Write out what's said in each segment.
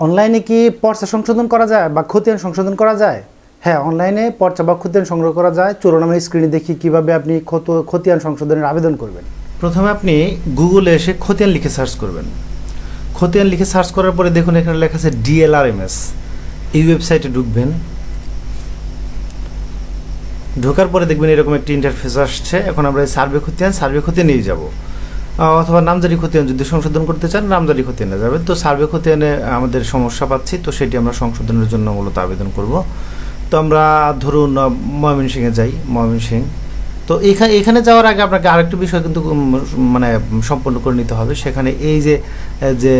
অনলাইনে কি পর্চা সংশোধন করা যায় বা খতিয়ান সংশোধন করা যায়? হ্যাঁ অনলাইনে পর্চা বা খতিয়ান সংগ্রহ করা যায়। চোরনামের স্ক্রিনে দেখি কীভাবে আপনি ক্ষত- খতিয়ান সংশোধনের আবেদন করবেন। প্রথমে আপনি গুগলে এসে খতিয়ান লিখে সার্চ করবেন। খতিয়ান লিখে সার্চ করার পরে দেখুন এখানে লেখা আছে ডিএলআরএমএস এই ওয়েবসাইটে ঢুকবেন। ঢোকার পরে দেখবেন এরকম একটি ইন্টারফেস আসছে। এখন আমরা সার্ভে খতিয়ান সার্ভে খতিয়ান নিয়ে যাব। অথবা নামজারি খতিয়ান যদি সংশোধন করতে চান, নামজারি খতিয়ানে যাবে। তো সার্ভে খতিয়ানে আমাদের সমস্যা পাচ্ছি, তো সেটি আমরা সংশোধনের জন্য মূলত আবেদন করব। তো আমরা ধরুন ময়মনসিংহে যাই, ময়মনসিংহ। তো এখানে এখানে যাওয়ার আগে আপনাকে আরেকটি বিষয় কিন্তু মানে সম্পন্ন করে নিতে হবে। সেখানে এই যে যে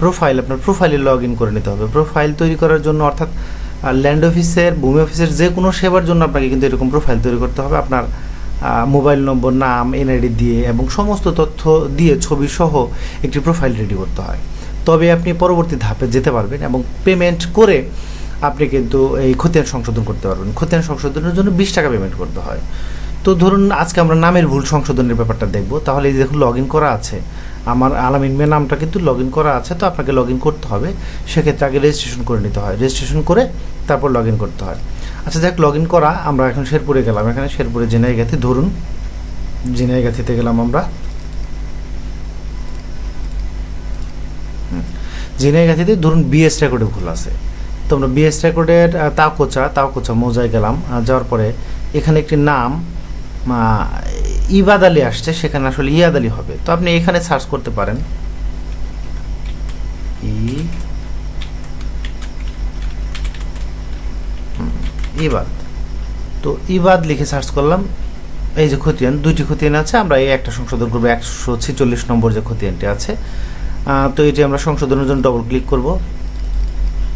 প্রোফাইল আপনার প্রোফাইলে লগ ইন করে নিতে হবে। প্রোফাইল তৈরি করার জন্য অর্থাৎ ল্যান্ড অফিসের ভূমি অফিসের যে কোনো সেবার জন্য আপনাকে কিন্তু এরকম প্রোফাইল তৈরি করতে হবে। আপনার মোবাইল নম্বর, নাম এনআইডি দিয়ে এবং সমস্ত তথ্য দিয়ে ছবি সহ একটি প্রোফাইল রেডি করতে হয়। তবে আপনি পরবর্তী ধাপে যেতে পারবেন এবং পেমেন্ট করে আপনি কিন্তু এই খতিয়ান সংশোধন করতে পারবেন। খতিয়ান সংশোধনের জন্য বিশ টাকা পেমেন্ট করতে হয়। তো ধরুন আজকে আমরা নামের ভুল সংশোধনের ব্যাপারটা দেখব। তাহলে এই দেখুন লগ ইন করা আছে, আমার আলামিন মে নামটা কিন্তু লগ ইন করা আছে, তো আপনাকে লগ ইন করতে হবে। সেক্ষেত্রে আগে রেজিস্ট্রেশন করে নিতে হয়। রেজিস্ট্রেশন করে তারপর লগ ইন করতে হয়। আচ্ছা যাক লগ ইন করা আমরা এখন শেরপুরে গেলাম। এখানে শেরপুরে জেনাইগাথি ধরুন। জেনাইগাথিতে গেলাম আমরা। জেনাইগাথিতে ধরুন বিএস রেকর্ডে ভুল আছে। তো আমরা বিএস রেকর্ডের তাওকোচা তাওকোচা মৌজায় গেলাম। যাওয়ার পরে এখানে একটি নাম আহ, ইবাদ আলী আসছে। সেখানে আসলে ইয়াদ আলী হবে। তো আপনি এখানে সার্চ করতে পারেন। ইবাদ। তো ইবাদ লিখে সার্চ করলাম, এই যে খতিয়ান, দুইটি খতিয়ান আছে, আমরা এই একটা সংশোধন করব, একশো ছেচল্লিশ নম্বর যে খতিয়ানটি আছে। তো এটি আমরা সংশোধনের জন্য ডবল ক্লিক করব।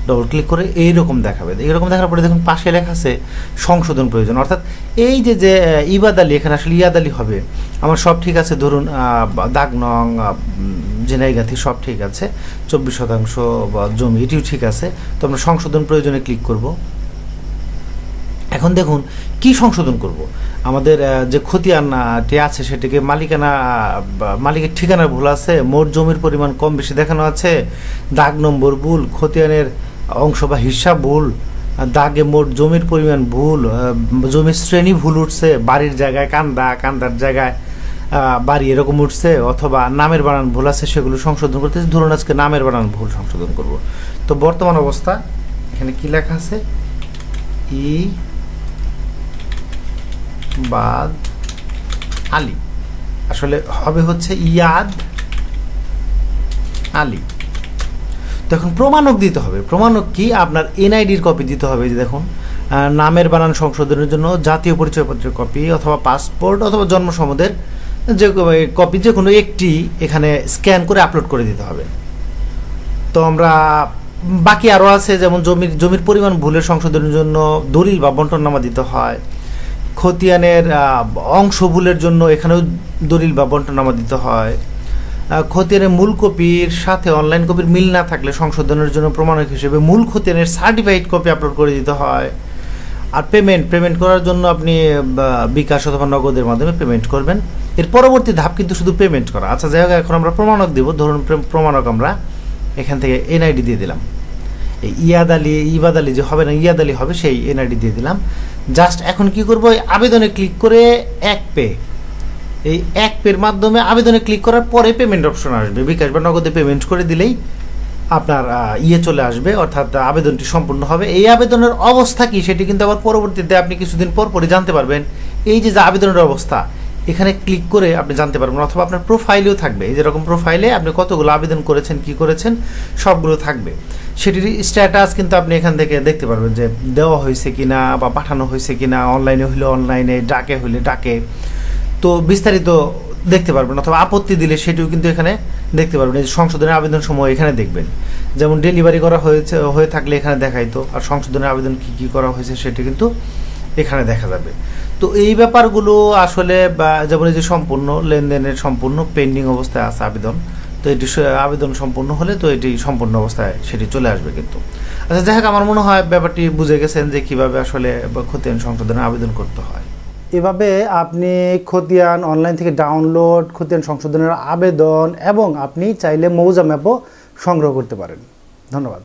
ডবল ক্লিক করে এইরকম দেখাবে। এইরকম দেখার পরে দেখুন পাশে লেখা আছে সংশোধন প্রয়োজন। অর্থাৎ এই যে যে ইবাদ আলী, এখানে আসলে ইয়াদ আলী হবে। আমার সব ঠিক আছে, ধরুন দাগ নং জেনাইগাথি সব ঠিক আছে, চব্বিশ শতাংশ বা জমি এটিও ঠিক আছে। তো আমরা সংশোধন প্রয়োজনে ক্লিক করব। এখন দেখুন, কি সংশোধন করব? আমাদের যে খতিয়ানটি আছে সেটিকে মালিকানা মালিকের ঠিকানার ভুল আছে, মোট জমির পরিমাণ কম বেশি দেখানো আছে, দাগ নম্বর ভুল খতিয়ানের অংশ বা হিসাব ভুল, দাগে মোট জমির পরিমাণ ভুল জমির শ্রেণি ভুল উঠছে, বাড়ির জায়গায় কান্দা, কান্দার জায়গায় বাড়ি এরকম উঠছে, অথবা নামের বানান ভুল আছে সেগুলো সংশোধন করতে ধরুন আজকে নামের বানান ভুল সংশোধন করব। তো বর্তমান অবস্থা, এখানে কি লেখা আছে? ই বাদ আলী। আসলে হবে হচ্ছে ইয়াদ আলী। তো এখন প্রমাণক দিতে হবে। প্রমাণক কি? আপনার এনআইডির কপি দিতে হবে যে দেখুন। নামের বানান সংশোধনের জন্য জাতীয় পরিচয়পত্রের কপি অথবা পাসপোর্ট অথবা জন্ম জন্মসম্মদের যে কপি যে কোনো একটি এখানে স্ক্যান করে আপলোড করে দিতে হবে। তো আমরা বাকি আরও আছে, যেমন জমির জমির পরিমাণ ভুলের সংশোধনের জন্য দলিল বা বন্টননামা দিতে হয়। খতিয়ানের অংশ ভুলের জন্য এখানেও দলিল বা বন্টননামা দিতে হয়। খতিয়ানের মূল কপির সাথে অনলাইন কপির মিল না থাকলে সংশোধনের জন্য প্রমাণক হিসেবে মূল খতিয়ানের সার্টিফাইড কপি আপলোড করে দিতে হয়। আর পেমেন্ট পেমেন্ট করার জন্য আপনি বিকাশ অথবা নগদের মাধ্যমে পেমেন্ট করবেন। এর পরবর্তী ধাপ কিন্তু শুধু পেমেন্ট করা। আচ্ছা যাই হোক, এখন আমরা প্রমাণক দিব। ধরুন প্রমাণক আমরা এখান থেকে এনআইডি দিয়ে দিলাম। এই ইয়াদ আলী, ইবাদ আলী যে হবে না, ইয়াদ আলী হবে, সেই এনআইডি দিয়ে দিলাম। জাস্ট এখন কি করব? এই আবেদনে ক্লিক করে এক পে। এই এক পের মাধ্যমে আবেদনে ক্লিক করার পরে পেমেন্ট অপশন আসবে। বিকাশ বা নগদে পেমেন্ট করে দিলেই আপনার ইয়ে চলে আসবে, অর্থাৎ আবেদনটি সম্পূর্ণ হবে। এই আবেদনের অবস্থা কি সেটি কিন্তু আবার পরবর্তীতে আপনি কিছুদিন পর পরে জানতে পারবেন। এই যে আবেদনের অবস্থা এখানে ক্লিক করে আপনি জানতে পারবেন, অথবা আপনার প্রোফাইলেও থাকবে। এই যেরকম প্রোফাইলে আপনি কতগুলো আবেদন করেছেন, কি করেছেন, সবগুলো থাকবে। সেটির স্ট্যাটাস কিন্তু আপনি এখান থেকে দেখতে পারবেন যে দেওয়া হয়েছে কি না বা পাঠানো হয়েছে কি না অনলাইনে হইলে অনলাইনে ডাকে হইলে ডাকে। তো বিস্তারিত দেখতে পারবেন, অথবা আপত্তি দিলে সেটিও কিন্তু এখানে দেখতে পারবেন। এই যে সংশোধনের আবেদন সময় এখানে দেখবেন। যেমন ডেলিভারি করা হয়েছে, হয়ে থাকলে এখানে দেখাইতো। আর সংশোধনের আবেদন কি কি করা হয়েছে, সেটি কিন্তু এখানে দেখা যাবে। তো এই ব্যাপারগুলো আসলে যেমন এই যে সম্পূর্ণ লেনদেনের সম্পূর্ণ পেন্ডিং অবস্থায় আছে আবেদন, তো এটি আবেদন সম্পূর্ণ হলে তো এটি সম্পূর্ণ অবস্থায় সেটি চলে আসবে কিন্তু। আচ্ছা যাই হোক, আমার মনে হয় ব্যাপারটি বুঝে গেছেন যে কীভাবে আসলে খতিয়ান সংশোধনের আবেদন করতে হয়। এভাবে আপনি খতিয়ান অনলাইন থেকে ডাউনলোড খতিয়ান সংশোধনের আবেদন এবং আপনি চাইলে মৌজা ম্যাপও সংগ্রহ করতে পারেন। ধন্যবাদ।